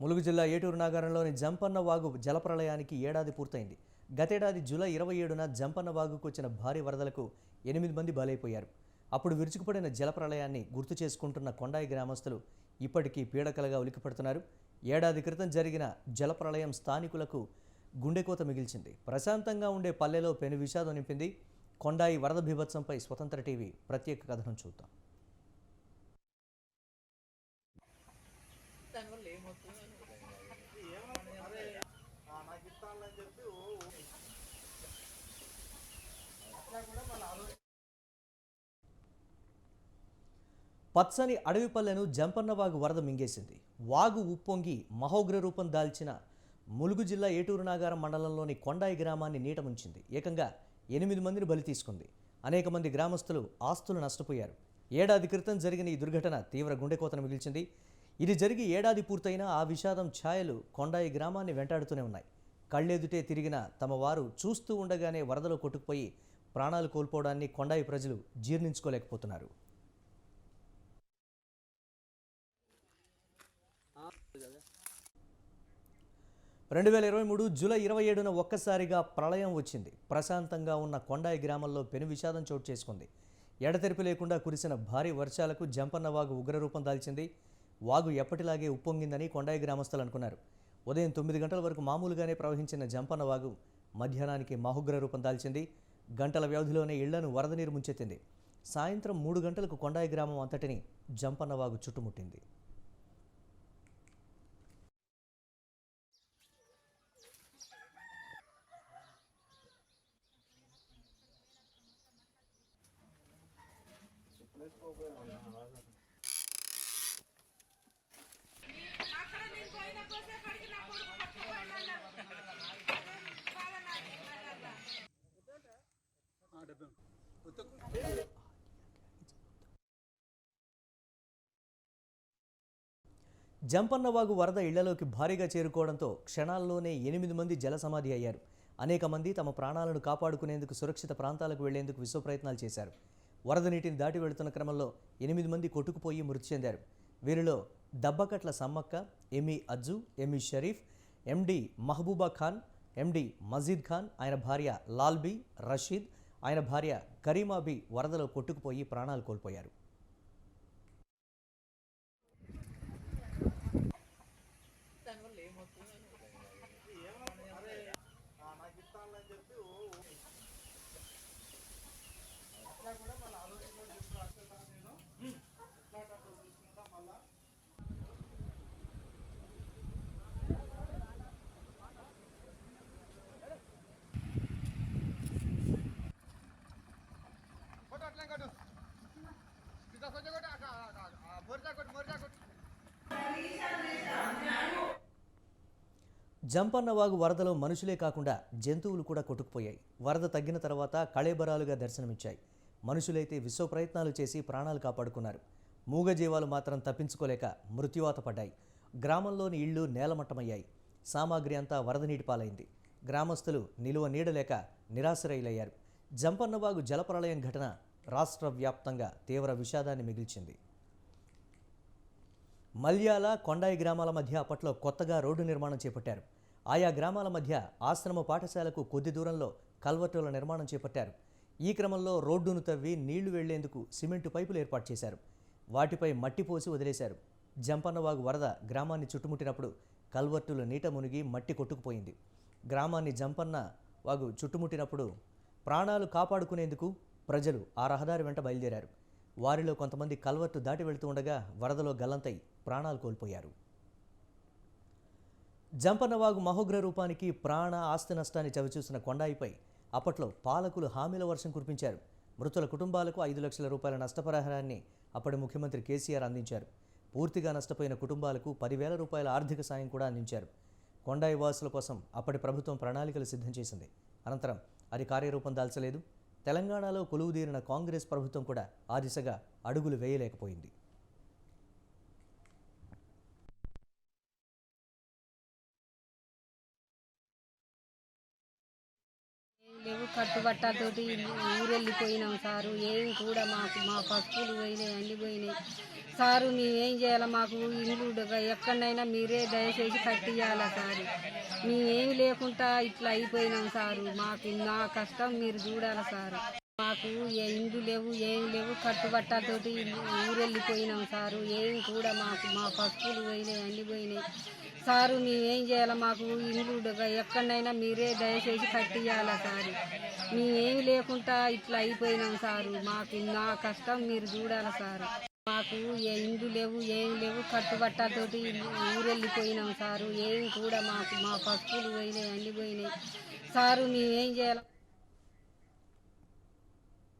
ములుగు జిల్లా ఏటూరు నగరంలోని జంపన్న వాగు జలప్రలయానికి ఏడాది పూర్తయింది. గతేడాది జూలై ఇరవై ఏడున జంపన్న వాగుకు వచ్చిన భారీ వరదలకు ఎనిమిది మంది బలైపోయారు. అప్పుడు విరుచుకుపడిన జలప్రలయాన్ని గుర్తు చేసుకుంటున్న కొండాయి గ్రామస్తులు ఇప్పటికీ పీడకలుగా ఉలికిపడుతున్నారు ఏడాది క్రితం జరిగిన జలప్రలయం స్థానికులకు గుండెకోత మిగిల్చింది. ప్రశాంతంగా ఉండే పల్లెలో పెను విషాదం నింపింది. కొండాయి వరద బీభత్సంపై స్వతంత్ర టీవీ ప్రత్యేక కథనం చూద్దాం. పచ్చని అడవి పల్లెను జంపన్నవాగు వరద మింగేసింది. వాగు ఉప్పొంగి మహోగ్ర రూపం దాల్చిన ములుగు జిల్లా ఏటూరు నాగారం మండలంలోని కొండాయి గ్రామాన్ని నీట ముంచింది. ఏకంగా ఎనిమిది మందిని బలి తీసుకుంది. అనేక మంది గ్రామస్తులు ఆస్తులు నష్టపోయారు. ఏడాది క్రితం జరిగిన ఈ దుర్ఘటన తీవ్ర గుండెకోతను మిగిల్చింది. ఇది జరిగి ఏడాది పూర్తయినా ఆ విషాదం ఛాయలు కొండాయి గ్రామాన్ని వెంటాడుతూనే ఉన్నాయి. కళ్ళెదుటే తిరిగిన తమ వారు చూస్తూ ఉండగానే వరదలో కొట్టుకుపోయి ప్రాణాలు కోల్పోవడాన్ని కొండాయి ప్రజలు జీర్ణించుకోలేకపోతున్నారు. రెండు వేల ఇరవై మూడు జూలై ఇరవై ఏడున ఒక్కసారిగా ప్రళయం వచ్చింది. ప్రశాంతంగా ఉన్న కొండాయి గ్రామంలో పెను విషాదం చోటు చేసుకుంది. ఎడతెరిపి లేకుండా కురిసిన భారీ వర్షాలకు జంపన్న వాగు ఉగ్రరూపం దాల్చింది. వాగు ఎప్పటిలాగే ఉప్పొంగిందని కొండాయి గ్రామస్తులు అనుకున్నారు. ఉదయం తొమ్మిది గంటల వరకు మామూలుగానే ప్రవహించిన జంపన్న వాగు మధ్యాహ్నానికి మహోగ్ర రూపం దాల్చింది. గంటల వ్యవధిలోనే ఇళ్ళను వరద నీరు ముంచెత్తింది. సాయంత్రం మూడు గంటలకు కొండాయి గ్రామం అంతటిని జంపన్న వాగు చుట్టుముట్టింది. జంపన్నవాగు వరద ఇళ్ళలోకి భారీగా చేరుకోవడంతో క్షణాల్లోనే ఎనిమిది మంది జలసమాధి అయ్యారు. అనేక మంది తమ ప్రాణాలను కాపాడుకునేందుకు సురక్షిత ప్రాంతాలకు వెళ్ళేందుకు విశ్వ ప్రయత్నాలు చేశారు. వరద నీటిని దాటి వెళుతున్న క్రమంలో ఎనిమిది మంది కొట్టుకుపోయి మృతి చెందారు. వీరిలో దబ్బకట్ల సమ్మక్క ఎమి అజ్జు ఎమి షరీఫ్ ఎండి మహబూబా ఖాన్ ఎండి మజీద్ ఖాన్ ఆయన భార్య లాల్బీ రషీద్ ఆయన భార్య కరీమాబీ వరదలో కొట్టుకుపోయి ప్రాణాలు కోల్పోయారు. జంపన్నవాగు వరదలో మనుషులే కాకుండా జంతువులు కూడా కొట్టుకుపోయాయి. వరద తగ్గిన తర్వాత కళేబరాలుగా దర్శనమిచ్చాయి. మనుషులైతే విశ్వ ప్రయత్నాలు చేసి ప్రాణాలు కాపాడుకున్నారు. మూగజీవాలు మాత్రం తప్పించుకోలేక మృత్యువాత పడ్డాయి. గ్రామంలోని ఇళ్ళు నేలమట్టమయ్యాయి. సామాగ్రి అంతా వరద నీటి పాలైంది. గ్రామస్తులు నిలువ నీడలేక నిరాశ్రయులయ్యారు. జంపన్నబాగు జలప్రళయం ఘటన రాష్ట్ర వ్యాప్తంగా తీవ్ర విషాదాన్ని మిగిల్చింది. మల్యాల కొండాయి గ్రామాల మధ్య అప్పట్లో కొత్తగా రోడ్డు నిర్మాణం చేపట్టారు. ఆయా గ్రామాల మధ్య ఆశ్రమ పాఠశాలకు కొద్ది దూరంలో కల్వర్టుల నిర్మాణం చేపట్టారు. ఈ క్రమంలో రోడ్డును తవ్వి నీళ్ళు వెళ్ళేందుకు సిమెంటు పైపులు ఏర్పాటు చేశారు. వాటిపై మట్టి పోసి వదిలేశారు. జంపన్నవాగు వరద గ్రామాన్ని చుట్టుముట్టినప్పుడు కల్వర్టులు నీట మునిగి మట్టి కొట్టుకుపోయింది. గ్రామాన్ని జంపన్న వాగు చుట్టుముట్టినప్పుడు ప్రాణాలు కాపాడుకునేందుకు ప్రజలు ఆ రహదారి వెంట బయలుదేరారు. వారిలో కొంతమంది కల్వర్టు దాటి వెళుతూ ఉండగా వరదలో గల్లంతై ప్రాణాలు కోల్పోయారు. జంపన్నవాగు మహోగ్ర రూపానికి ప్రాణ ఆస్తి నష్టాన్ని చవిచూసిన కొండాయిపై అప్పట్లో పాలకులు హామీల వర్షం కురిపించారు. మృతుల కుటుంబాలకు ఐదు లక్షల రూపాయల నష్టపరిహారాన్ని అప్పటి ముఖ్యమంత్రి కేసీఆర్ అందించారు. పూర్తిగా నష్టపోయిన కుటుంబాలకు పదివేల రూపాయల ఆర్థిక సాయం కూడా అందించారు. కొండాయి వాసుల కోసం అప్పటి ప్రభుత్వం ప్రణాళికలు సిద్ధం చేసింది. అనంతరం అది కార్యరూపం దాల్చలేదు. తెలంగాణలో కొలువుదీరిన కాంగ్రెస్ ప్రభుత్వం కూడా ఆ దిశగా అడుగులు వేయలేకపోయింది. కట్టుబట్టలతోటి ఊరెళ్ళిపోయినాం సారు. ఏం కూడా మాకు మా పసుపులు పోయినాయి అన్ని పోయినాయి. సారు మేమేం చేయాలి? మాకు ఇల్లు ఎక్కడైనా మీరే దయచేసి కట్టియాలా సారు? మేమేమి లేకుండా ఇట్లా అయిపోయినాం సారు. మాకు నా కష్టం మీరు చూడాలి సారు? మాకు ఏ ఇండ్లు లేవు ఏం లేవు కట్టుబట్టతోటి ఊరెళ్ళిపోయినాం సారు. ఏం కూడా మాకు మా పసుపులు పోయినాయి అన్ని పోయినాయి. సారు మేమేం చేయాలి మాకు ఇల్లు ఎక్కడైనా మీరే దయచేసి కట్టియాలా సారు. మేమేమి లేకుండా ఇట్లా అయిపోయినాం సారు. మాకు నా కష్టం మీరు చూడాలి సారు. మాకు ఏ ఇండ్లు లేవు ఏం లేవు కట్టుబట్టతోటి ఊరెళ్ళిపోయినాం సారు. ఏం కూడా మాకు మా పసుపులు పోయినాయి అన్ని పోయినాయి. సారు మేమేం చేయాలి?